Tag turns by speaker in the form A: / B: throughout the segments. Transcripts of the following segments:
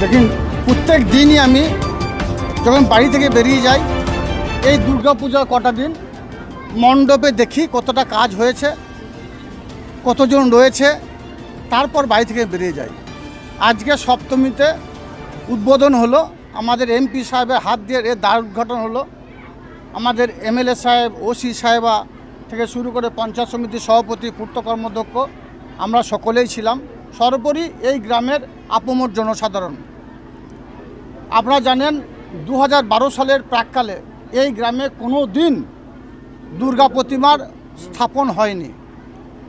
A: দেখুন, প্রত্যেক দিনই আমি যখন বাড়ি থেকে বেরিয়ে যাই, এই দুর্গাপূজার কটা দিন মণ্ডপে দেখি কতটা কাজ হয়েছে, কতজন রয়েছে, তারপর বাড়ি থেকে বেরিয়ে যাই। আজকে সপ্তমীতে উদ্বোধন হলো, আমাদের এমপি সাহেবের হাত দিয়ে এর দ্বার উদ্ঘাটন হলো। আমাদের এমএলএ সাহেব, ওসি সাহেবা থেকে শুরু করে পঞ্চায়েত সমিতির সভাপতি পূর্ত কর্মদক্ষ আমরা সকলেই ছিলাম। সর্বোপরি এই গ্রামের আপমর জনসাধারণ। আপনারা জানেন দু হাজার বারো সালের প্রাককালে এই গ্রামে কোনো দিন দুর্গা প্রতিমার স্থাপন হয়নি।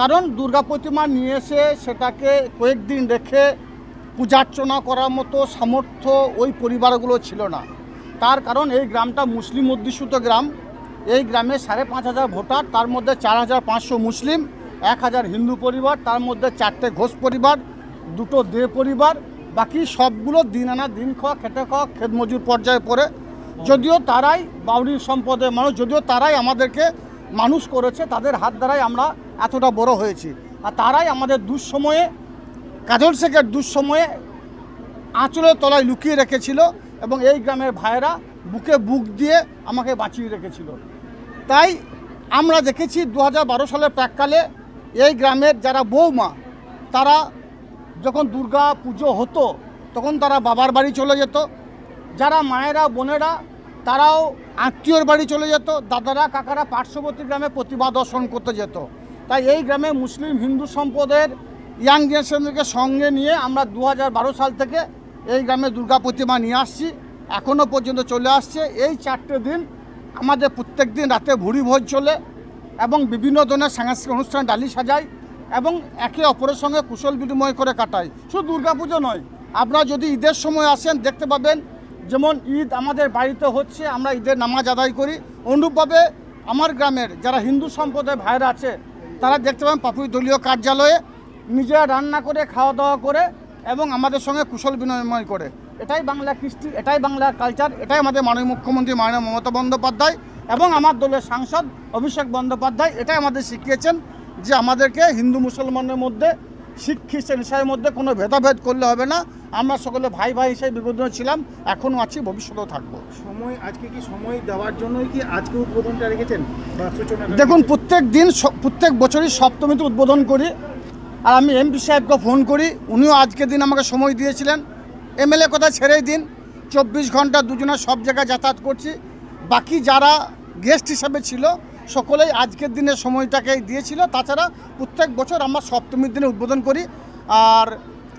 A: কারণ দুর্গা প্রতিমা নিয়ে এসে সেটাকে কয়েকদিন রেখে পূজার্চনা করার মতো সামর্থ্য ওই পরিবারগুলো ছিল না। তার কারণ এই গ্রামটা মুসলিম অধ্যুষিত গ্রাম। এই গ্রামে সাড়ে পাঁচ হাজার ভোটার, তার মধ্যে চার হাজার পাঁচশো মুসলিম। এক হাজার হিন্দু পরিবার, তার মধ্যে চারটে ঘোষ পরিবার, দুটো দে পরিবার, বাকি সবগুলো দিন আনা দিন খাওয়া, খেটে খাওয়া খেত মজুর পর্যায়ে পড়ে। যদিও তারাই বাউরির সম্পদের মানুষ, যদিও তারাই আমাদেরকে মানুষ করেছে, তাদের হাত দ্বারাই আমরা এতটা বড় হয়েছি। আর তারাই আমাদের দুঃসময়ে, কাজল শেখের দুঃসময়ে আঁচলের তলায় লুকিয়ে রেখেছিল এবং এই গ্রামের ভাইয়েরা বুকে বুক দিয়ে আমাকে বাঁচিয়ে রেখেছিল। তাই আমরা দেখেছি দু হাজার বারো সালের প্রাককালে এই গ্রামের যারা বৌমা, তারা যখন দুর্গা পুজো হতো, তখন তারা বাবার বাড়ি চলে যেত। যারা মায়েরা, বোনেরা, তারাও আত্মীয়র বাড়ি চলে যেত। দাদারা, কাকারা পার্শ্ববর্তী গ্রামে প্রতিভা দর্শন করতে যেত। তাই এই গ্রামে মুসলিম হিন্দু সম্পদের ইয়াং জেনারেশনদেরকে সঙ্গে নিয়ে আমরা দু হাজার বারো সাল থেকে এই গ্রামে দুর্গা প্রতিমা নিয়ে আসছি। এখনও পর্যন্ত চলে আসছে। এই চারটে দিন আমাদের প্রত্যেক দিন রাতে ভুড়ি ভোজ চলে। এবং বিভিন্ন ধরনের সাংস্কৃতিক অনুষ্ঠান ডালি সাজায় এবং একে অপরের সঙ্গে কুশল বিনিময় করে কাটায়। শুধু দুর্গাপুজো নয়, আপনারা যদি ঈদের সময় আসেন, দেখতে পাবেন যেমন ঈদ আমাদের বাড়িতে হচ্ছে, আমরা ঈদের নামাজ আদায় করি। অনুরূপভাবে আমার গ্রামের যারা হিন্দু সম্প্রদায়ের ভাইরা আছে, তারা দেখতে পাবেন পাপুই দলীয় কার্যালয়ে নিজেরা রান্না করে খাওয়া দাওয়া করে এবং আমাদের সঙ্গে কুশল বিনিময় করে। এটাই বাংলা কৃষ্টি, এটাই বাংলার কালচার এটাই আমাদের মাননীয় মুখ্যমন্ত্রী মাননীয় মমতা বন্দ্যোপাধ্যায়। এবং আমার দলের সাংসদ অভিষেক বন্দ্যোপাধ্যায় এটাই আমাদের শিখিয়েছেন যে আমাদেরকে হিন্দু মুসলমানের মধ্যে শিখ খ্রিস্টান ইসাইয়ের মধ্যে কোনো ভেদাভেদ করলে হবে না। আমরা সকলে ভাই ভাই হিসেবে বিগত ছিলাম এখনও আছি ভবিষ্যতেও থাকব।
B: সময় আজকে কি সময় দেওয়ার জন্যই কি আজকে উদ্বোধনটা রেখেছেন?
A: দেখুন প্রত্যেক দিন প্রত্যেক বছরই সপ্তমীতে উদ্বোধন করি। আর আমি এমপি সাহেবকে ফোন করি উনিও আজকের দিন আমাকে সময় দিয়েছিলেন। এমএলএ কথা ছেড়েই দিন। চব্বিশ ঘণ্টা দুজনের সব জায়গায় যাতায়াত করছি। বাকি যারা গেস্ট হিসাবে ছিল সকলেই আজকের দিনে সময়টাকে দিয়েছিল। তাছাড়া প্রত্যেক বছর আমরা সপ্তমীর দিনে উদ্বোধন করি। আর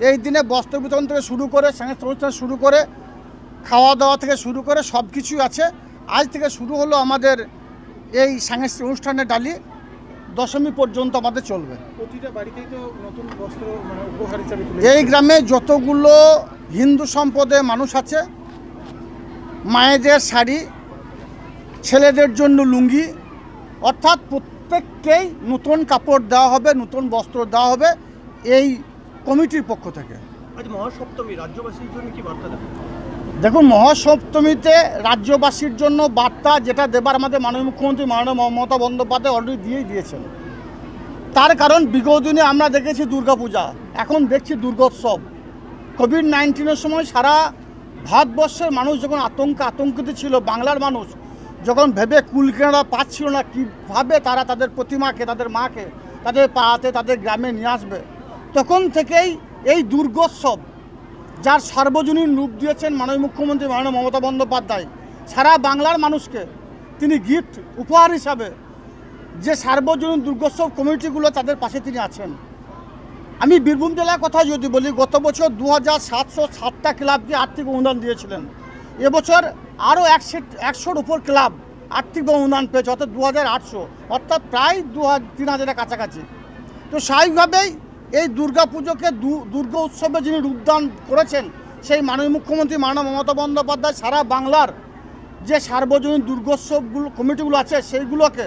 A: এই দিনে বস্ত্র বিতরণ থেকে শুরু করে সাংস্কৃতিক অনুষ্ঠান শুরু করে খাওয়া দাওয়া থেকে শুরু করে সব কিছুই আছে। আজ থেকে শুরু হলো আমাদের এই সাংস্কৃতিক অনুষ্ঠানের ডালি। দশমী পর্যন্ত আমাদের চলবে।
B: মানে
A: এই গ্রামে যতগুলো হিন্দু সম্পদের মানুষ আছে মায়েদের শাড়ি ছেলেদের জন্য লুঙ্গি অর্থাৎ প্রত্যেককেই নতুন কাপড় দেওয়া হবে নতুন বস্ত্র দেওয়া হবে এই কমিটির পক্ষ থেকে।
C: মহাসপ্তমী রাজ্যবাসীর জন্য কি বার্তা
A: দেখুন মহাসপ্তমীতে রাজ্যবাসীর জন্য বার্তা যেটা দেবার আমাদের মাননীয় মুখ্যমন্ত্রী মাননীয় মমতা বন্দ্যোপাধ্যায় অলরেডি দিয়েই দিয়েছেন। তার কারণ বিগত দিনে আমরা দেখেছি দুর্গাপূজা এখন দেখছি দুর্গোৎসব। কোভিড নাইন্টিনের সময় সারা ভারতবর্ষের মানুষ যখন আতঙ্ক আতঙ্কিত ছিল বাংলার মানুষ যখন ভেবে কুল কেনারা পাচ্ছিল না কীভাবে তারা তাদের প্রতিমাকে, তাদের মাকে, তাদের পাড়াতে, তাদের গ্রামে নিয়ে আসবে, তখন থেকেই এই দুর্গোৎসব, যার সার্বজনীন রূপ দিয়েছেন মাননীয় মুখ্যমন্ত্রী মাননীয় মমতা বন্দ্যোপাধ্যায়, সারা বাংলার মানুষকে তিনি গিফট, উপহার হিসাবে যে সার্বজনীন দুর্গোৎসব কমিটিগুলো তাদের পাশে তিনি আছেন। আমি বীরভূম জেলার কথা যদি বলি, গত বছর দু হাজার সাতশো সাতটা ক্লাবকে আর্থিক অনুদান দিয়েছিলেন। এবছর আরও একশো একশোর উপর ক্লাব আর্থিক অনুদান পেয়েছে, অর্থাৎ দু হাজার আটশো, অর্থাৎ প্রায় দু তিন হাজারের কাছাকাছি। তো স্বাভাবিকভাবেই এই দুর্গা পুজোকে দুর্গা উৎসবে যিনি রূপদান করেছেন, সেই মাননীয় মুখ্যমন্ত্রী মাননীয় মমতা বন্দ্যোপাধ্যায় সারা বাংলার যে সার্বজনীন দুর্গোৎসবগুলো, কমিটিগুলো আছে, সেইগুলোকে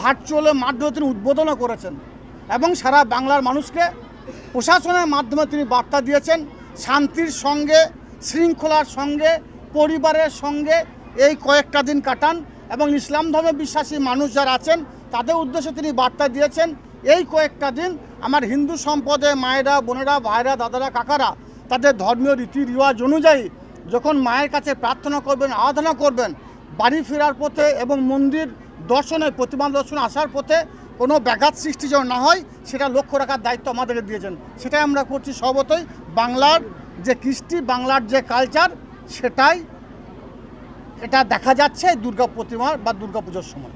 A: ভার্চুয়ালের মাধ্যমে তিনি উদ্বোধনও করেছেন এবং সারা বাংলার মানুষকে প্রশাসনের মাধ্যমে তিনি বার্তা দিয়েছেন, শান্তির সঙ্গে, শৃঙ্খলার সঙ্গে পরিবারের সঙ্গে এই কয়েকটা দিন কাটান এবং ইসলাম ধর্মে বিশ্বাসী মানুষ যারা আছেন, তাদের উদ্দেশ্যে তিনি বার্তা দিয়েছেন, এই কয়েকটা দিন আমার হিন্দু সম্পদে মায়েরা, বোনেরা, ভাইরা, দাদারা, কাকারা তাদের ধর্মীয় রীতি রিওয়াজ অনুযায়ী যখন মায়ের কাছে প্রার্থনা করবেন, আরাধনা করবেন, বাড়ি ফেরার পথে এবং মন্দির দর্শনে প্রতিমা দর্শনে আসার পথে কোনো ব্যাঘাত সৃষ্টি যেন না হয়, সেটা লক্ষ্য রাখার দায়িত্ব আমাদেরকে দিয়েছেন। সেটাই আমরা করছি সর্বতই বাংলার যে কৃষ্টি, বাংলার যে কালচার সেটাই এটা দেখা যাচ্ছে দুর্গা প্রতিমার বা দুর্গা পুজোর সময়।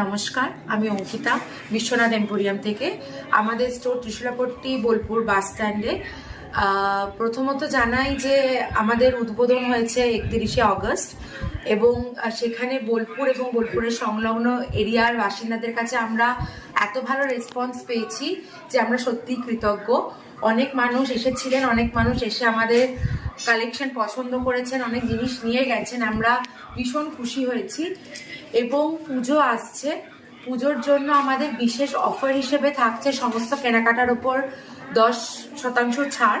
D: নমস্কার, আমি অঙ্কিতা, বিশ্বনাথ এম্পোরিয়াম থেকে। আমাদের স্টোর ত্রিশুলাপট্টি বোলপুর বাস স্ট্যান্ডে। প্রথমত জানাই যে আমাদের উদ্বোধন হয়েছে একত্রিশে অগস্ট এবং সেখানে বোলপুর এবং বোলপুরের সংলগ্ন এরিয়ার বাসিন্দাদের কাছে আমরা এত ভালো রেসপন্স পেয়েছি যে আমরা সত্যিই কৃতজ্ঞ। অনেক মানুষ এসেছিলেন, অনেক মানুষ এসে আমাদের কালেকশন পছন্দ করেছেন, অনেক জিনিস নিয়ে গেছেন। আমরা ভীষণ খুশি হয়েছি। এবং পুজো আসছে। পুজোর জন্য আমাদের বিশেষ অফার হিসেবে থাকছে সমস্ত কেনাকাটার ওপর দশ শতাংশ ছাড়।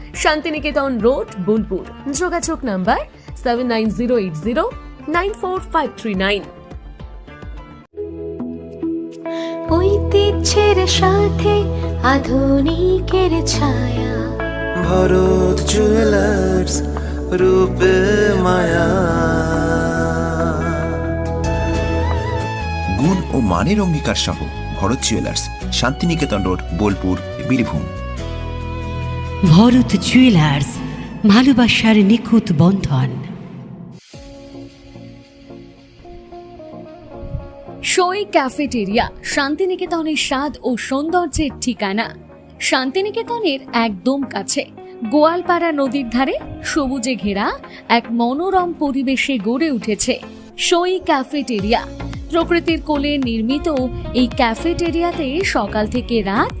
E: শান্তিনিকেতন রোড বোলপুর। যোগাযোগ number seven nine zero eight zero nine four five three nine
F: ঐতিহ্যের সাথে আধুনিকের ছায়া।
G: ভরত জুয়েলার্স রূপে মায়া।
H: গুণ ও মানের অঙ্গীকার সহ Bharat jewellers Shantiniketan road Bolpur Birbhum.
I: Bharat jewellers ভালোবাসার নিখুঁত বন্ধন।
E: সই ক্যাফেটেরিয়া শান্তিনিকেতনের স্বাদ ও সৌন্দর্যের ঠিকানা। শান্তিনিকেতনের একদম কাছে, গোয়ালপাড়া নদীর ধারে সবুজে ঘেরা এক মনোরম পরিবেশে গড়ে উঠেছে সই ক্যাফেটেরিয়া প্রকৃতির কোলে নির্মিত এই ক্যাফেটেরিয়াতে সকাল থেকে রাত